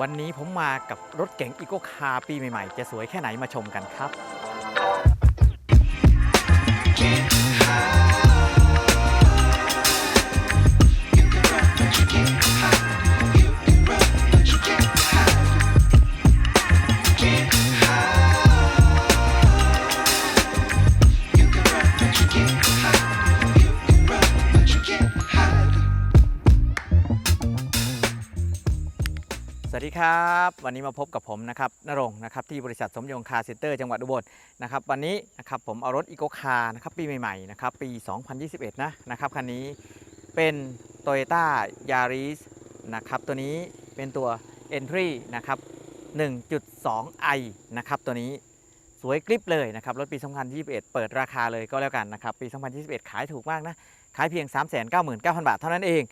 วันนี้ผมมากับรถเก๋งอีโกคาปีใหม่ๆ จะสวยแค่ไหนมาชมกันครับ สวัสดีครับ วันนี้มาพบกับผมนะครับนรงนะครับที่บริษัทสมยงคาร์เซ็นเตอร์จังหวัดอุบลนะครับวันนี้นะครับผมเอารถอีโกคาร์นะครับปีใหม่ๆนะครับปี 2021 นะนะครับคันนี้เป็น t o y ยต้ายาริสนะครับตัวนี้เป็นตัว Entry นะครับ 1.2i นะครับตัวนี้ วยกริบเลยนะครับรถปี 2021 เปิดราคาเลยก็แล้วกันนะครับปี 2021 ขายถูกมากนะขายเพียง 399,000 บาทเท่านั้นเอง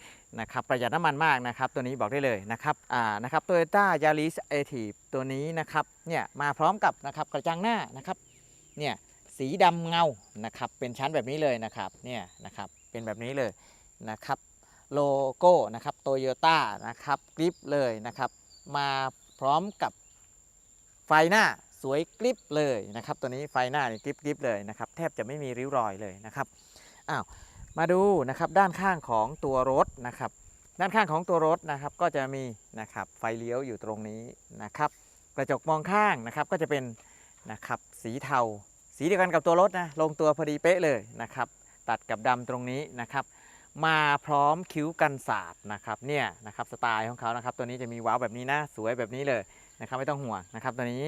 นะครับประหยัดน้ำมันมากนะครับตัวนี้บอกได้เลยนะครับอ่านะครับโตโยต้ายาริสเอทีตัวนี้นะครับเนี่ยมาพร้อมกับนะครับกระจังหน้านะครับเนี่ยสีดำเงานะครับเป็นชั้นแบบนี้เลยนะครับเนี่ยนะครับเป็นแบบนี้เลยนะครับโลโก้นะครับโตโยต้านะครับกริปเลยนะครับมาพร้อมกับไฟหน้า สวยกริปเลยนะครับ ตัวนี้ไฟหน้านี่กริปกริปเลยนะครับ แทบจะไม่มีริ้วรอยเลยนะครับอ้าวมาดูนะครับด้านข้างของตัวรถนะครับ ด้านข้างของตัวรถนะครับก็จะมีนะครับไฟเลี้ยวอยู่ตรงนี้นะครับ กระจกมองข้างนะครับก็จะเป็นนะครับสีเทา สีเดียวกันกับตัวรถนะลงตัวพอดีเป๊ะเลยนะครับ ตัดกับดำตรงนี้นะครับมาพร้อมคิ้วกันศาสตร์นะครับเนี่ยนะครับสไตล์ของเขานะครับ ตัวนี้จะมีว้าวแบบนี้นะสวยแบบนี้เลยนะครับ ไม่ต้องห่วงนะครับ ตัวนี้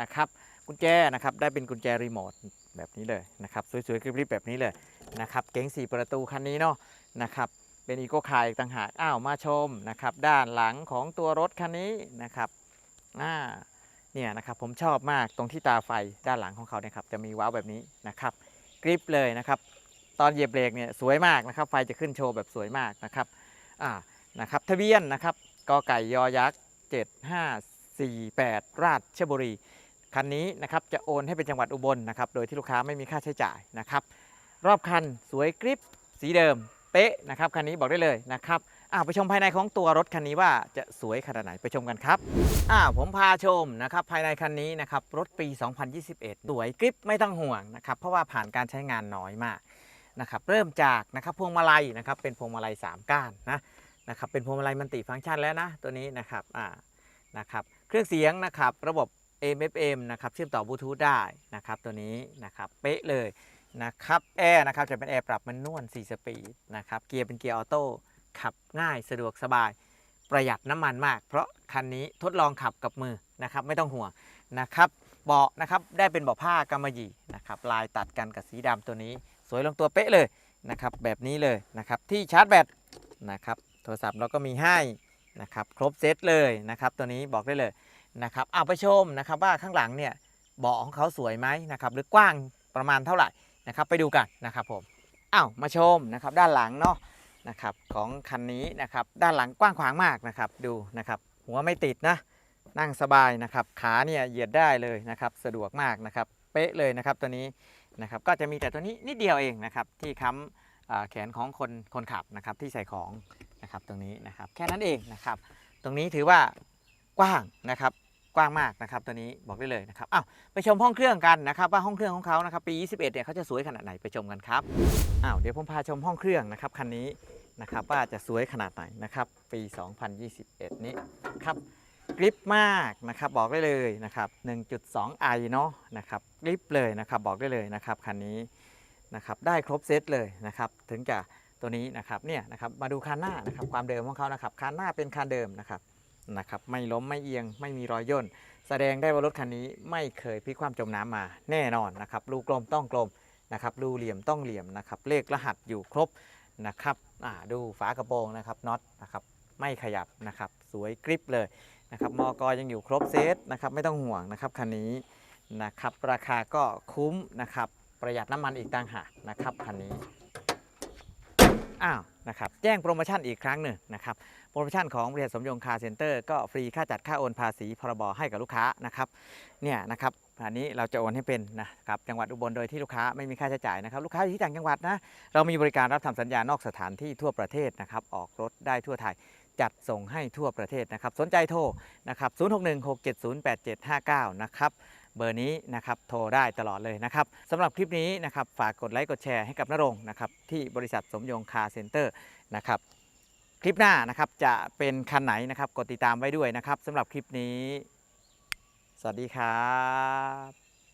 นะครับกุญแจนะครับได้เป็นกุญแจรีโมทแบบนี้เลยนะครับสวยๆกริบๆแบบนี้เลยนะครับเก๋ง4 ประตูคันนี้เนาะนะครับเป็นอีโกคาร์อีกต่างหากอ้าวมาชมนะครับด้านหลังของตัวรถคันนี้นะครับอ่าเนี่ยนะครับผมชอบมากตรงที่ตาไฟด้านหลังของเขาเนี่ยครับจะมีว้าวแบบนี้นะครับกริปเลยนะครับตอนเหยียบเบรกเนี่ยสวยมากนะครับไฟจะขึ้นโชว์แบบสวยมากนะครับอ่านะครับทะเบียนนะครับกอไก่ยอยักษ์ 7548 ราชบุรี คันนี้นะครับจะโอนให้เป็นจังหวัดอุบลนะครับโดยที่ลูกค้าไม่มีค่าใช้จ่ายนะครับรอบคันสวยกริปสีเดิมเป๊ะนะครับคันนี้บอกได้เลยนะครับอ้าวไปชมภายในของตัวรถคันนี้ว่าจะสวยขนาดไหนไปชมกันครับอ้าวผมพาชมนะครับภายในคันนี้นะครับรถปี 2021 สวยกริปไม่ต้องห่วงนะครับเพราะว่าผ่านการใช้งานน้อยมากนะครับเริ่มจากนะครับพวงมาลัยนะครับเป็นพวงมาลัย 3 ก้านนะนะครับเป็นพวงมาลัยมันติฟังก์ชันแล้วนะตัวนี้นะครับอ่านะครับเครื่องเสียงนะครับระบบ AM/FM นะครับเชื่อมต่อบลูทูธได้นะครับตัวนี้นะครับเป๊ะเลยนะครับแอร์นะครับจะเป็นแอร์ปรับมันนวล4สปีดนะครับเกียร์เป็นเกียร์ออโต้ขับง่ายสะดวกสบายประหยัดน้ำมันมาก เพราะคันนี้ทดลองขับกับมือนะครับไม่ต้องห่วงนะครับเบาะนะครับได้เป็นเบาะผ้ากำมะหยี่นะครับลายตัดกันกับสีดำตัวนี้ สวยลงตัวเป๊ะเลยนะครับแบบนี้เลยนะครับที่ชาร์จแบตนะครับโทรศัพท์เราก็มีให้นะครับครบเซตเลยนะครับตัวนี้บอกได้เลย นะครับเอาไปชมนะครับว่าข้างหลังเนี่ยเบาะของเขาสวยไหมนะครับหรือกว้างประมาณเท่าไหร่นะครับไปดูกันนะครับผมอ้าวมาชมนะครับด้านหลังเนาะนะครับของคันนี้นะครับด้านหลังกว้างขวางมากนะครับดูนะครับหัวไม่ติดนะนั่งสบายนะครับขาเนี่ยเหยียดได้เลยนะครับสะดวกมากนะครับเป๊ะเลยนะครับตัวนี้นะครับก็จะมีแต่ตัวนี้นิดเดียวเองนะครับที่ค้ำแขนของคนคนขับนะครับที่ใส่ของนะครับตรงนี้นะครับแค่นั้นเองนะครับตรงนี้ถือว่ากว้างนะครับ กว้างมากนะครับตัวนี้บอกได้เลยนะครับอ้าวไปชมห้องเครื่องกันนะครับว่าห้องเครื่องของเขานะครับปี 21เนี่ยเขาจะสวยขนาดไหนไปชมกันครับอ้าวเดี๋ยวผมพาชมห้องเครื่องนะครับคันนี้นะครับว่าจะสวยขนาดไหนนะครับปี 2021 นี้ครับกริปมากนะครับบอกได้เลยนะครับ 1.2i เนาะนะครับกริปเลยนะครับบอกได้เลยนะครับคันนี้นะครับได้ครบเซตเลยนะครับถึงจะตัวนี้นะครับเนี่ยนะครับมาดูคันหน้านะครับความเดิมของเขานะครับคันหน้าเป็นคันเดิมนะครับ นะครับไม่ล้มไม่เอียง ไม่มีรอยย่น แสดงได้ว่ารถคันนี้ไม่เคยพลิกคว่ำจมน้ำมาแน่นอนนะครับรูกลมต้องกลมนะครับรูเหลี่ยมต้องเหลี่ยมนะครับเลขรหัสอยู่ครบนะครับดูฝากระโปรงนะครับน็อตนะครับไม่ขยับนะครับสวยกริปเลยนะครับมอกยังอยู่ครบเซตนะครับไม่ต้องห่วงนะครับคันนี้นะครับราคาก็คุ้มนะครับประหยัดน้ำมันอีกต่างหากนะครับคันนี้อ้าว นะครับแจ้งโปรโมชั่นอีกครั้งหนึ่งนะครับโปรโมชั่นของบริษัทสมยงคาร์เซ็นเตอร์ก็ฟรีค่าจัดค่าโอนภาษีพรบให้กับลูกค้านะครับเนี่ยนะครับอันนี้เราจะโอนให้เป็นนะครับจังหวัดอุบลโดยที่ลูกค้าไม่มีค่าใช้จ่ายนะครับลูกค้าอยู่ที่ต่างจังหวัดนะเรามีบริการรับทำสัญญานอกสถานที่ทั่วประเทศนะครับออกรถได้ทั่วไทยจัดส่งให้ทั่วประเทศนะครับสนใจโทรนะครับ 0616708759 นะครับ เบอร์นี้นะครับโทรได้ตลอดเลยนะครับสำหรับคลิปนี้นะครับฝากกดไลค์กดแชร์ให้กับนรงค์นะครับที่บริษัทสมยงคาร์เซ็นเตอร์นะครับคลิปหน้านะครับจะเป็นคันไหนนะครับกดติดตามไว้ด้วยนะครับสำหรับคลิปนี้ สวัสดีครับ